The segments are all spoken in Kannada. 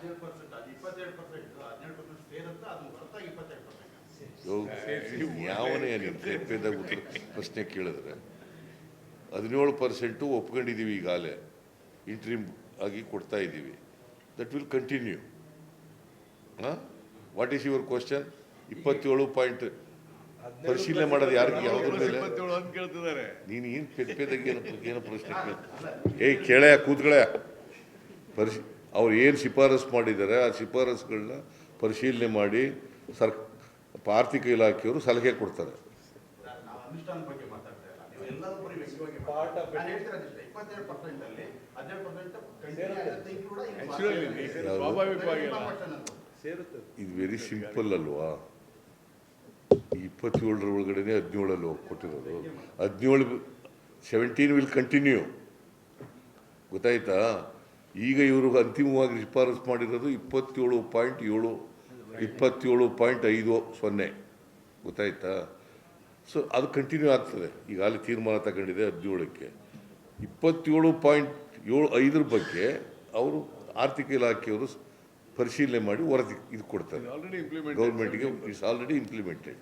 ಹದಿನೇಳು ಪರ್ಸೆಂಟ್ ಅದು ಇಪ್ಪತ್ತೇಳು ಪರ್ಸೆಂಟ್ ಹದಿನೇಳು ಪರ್ಸೆಂಟ್ ಸೇರುತ್ತೆ ಅದು ಹೊರತಾಗಿ ಇಪ್ಪತ್ತೇಳು ಪರ್ಸೆಂಟ್ ಯಾವನೇ ನೀನು ಉತ್ತರ ಪ್ರಶ್ನೆ ಕೇಳಿದ್ರೆ ಹದಿನೇಳು ಪರ್ಸೆಂಟು ಒಪ್ಕೊಂಡಿದ್ದೀವಿ ಈಗಾಗಲೇ ಇಂಟ್ರೀಮ್ ಆಗಿ ಕೊಡ್ತಾ ಇದ್ದೀವಿ. ದಟ್ ವಿಲ್ ಕಂಟಿನ್ಯೂ ಹಾಂ? ವಾಟ್ ಈಸ್ ಯುವರ್ ಕ್ವಶನ್ ಇಪ್ಪತ್ತೇಳು ಪಾಯಿಂಟ್ ಪರಿಶೀಲನೆ ಮಾಡೋದು ಯಾರಿಗೆ? ಯಾವುದ್ರ ಮೇಲೆ? ನೀನು ಏನು ಪೆಪ್ಪೆದಾಗ ಏನು ಏನು ಪ್ರಶ್ನೆ ಕೇಳ ಏಯ್ ಕೇಳ ಕೂತ್ಗಳೇ ಪರಿಶಿ ಅವ್ರು ಏನು ಶಿಫಾರಸು ಮಾಡಿದ್ದಾರೆ, ಆ ಶಿಫಾರಸುಗಳನ್ನ ಪರಿಶೀಲನೆ ಮಾಡಿ ಸರ್, ಆರ್ಥಿಕ ಇಲಾಖೆಯವರು ಸಲಹೆ ಕೊಡ್ತಾರೆ. ಇದು ವೆರಿ ಸಿಂಪಲ್ ಅಲ್ವಾ? ಇಪ್ಪತ್ತೇಳರ ಒಳಗಡೆ ಹದಿನೇಳಲ್ಲಿ ಕೊಟ್ಟಿರೋದು. ಹದಿನೇಳು ಸೆವೆಂಟೀನ್ ವಿಲ್ ಕಂಟಿನ್ಯೂ ಗೊತ್ತಾಯ್ತಾ? ಈಗ ಇವರು ಅಂತಿಮವಾಗಿ ಶಿಫಾರಸು ಮಾಡಿರೋದು ಇಪ್ಪತ್ತೇಳು ಪಾಯಿಂಟ್ ಏಳು ಇಪ್ಪತ್ತೇಳು ಪಾಯಿಂಟ್ ಐದು ಸೊನ್ನೆ. ಗೊತ್ತಾಯ್ತಾ? ಸೊ ಅದು ಕಂಟಿನ್ಯೂ ಆಗ್ತದೆ. ಅಲ್ಲಿ ತೀರ್ಮಾನ ತಗೊಂಡಿದೆ ಹದಿನೇಳಕ್ಕೆ ಇಪ್ಪತ್ತೇಳು ಪಾಯಿಂಟ್ ಏಳು ಐದರ ಬಗ್ಗೆ ಅವರು ಆರ್ಥಿಕ ಇಲಾಖೆಯವರು ಪರಿಶೀಲನೆ ಮಾಡಿ ವರದಿ ಇದು ಕೊಡ್ತಾರೆ. ಆಲ್ರೆಡಿ ಇಂಪ್ಲಿಮೆಂಟ್ ಗೌರ್ಮೆಂಟಿಗೆ ಇಟ್ಸ್ ಆಲ್ರೆಡಿ ಇಂಪ್ಲಿಮೆಂಟೆಡ್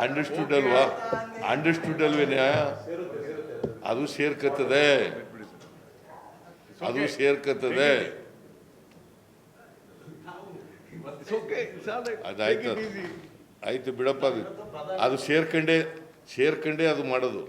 ಅಂಡರ್ಸ್ಟುಡ್ ಅಲ್ವಾ? ಅಂಡರ್ಸ್ಟುಡ್ ಅಲ್ವೇನ? ಅದು ಸೇರ್ಕತ್ತದೆ. ಅದು ಸೇರ್ಕತ್ತದೆ. ಅದಾಯ್ತು. ಆಯ್ತು ಬಿಡಪ್ಪ ಅದು. ಅದು ಸೇರ್ಕಂಡೆ ಸೇರ್ಕಂಡೆ ಅದು ಮಾಡೋದು.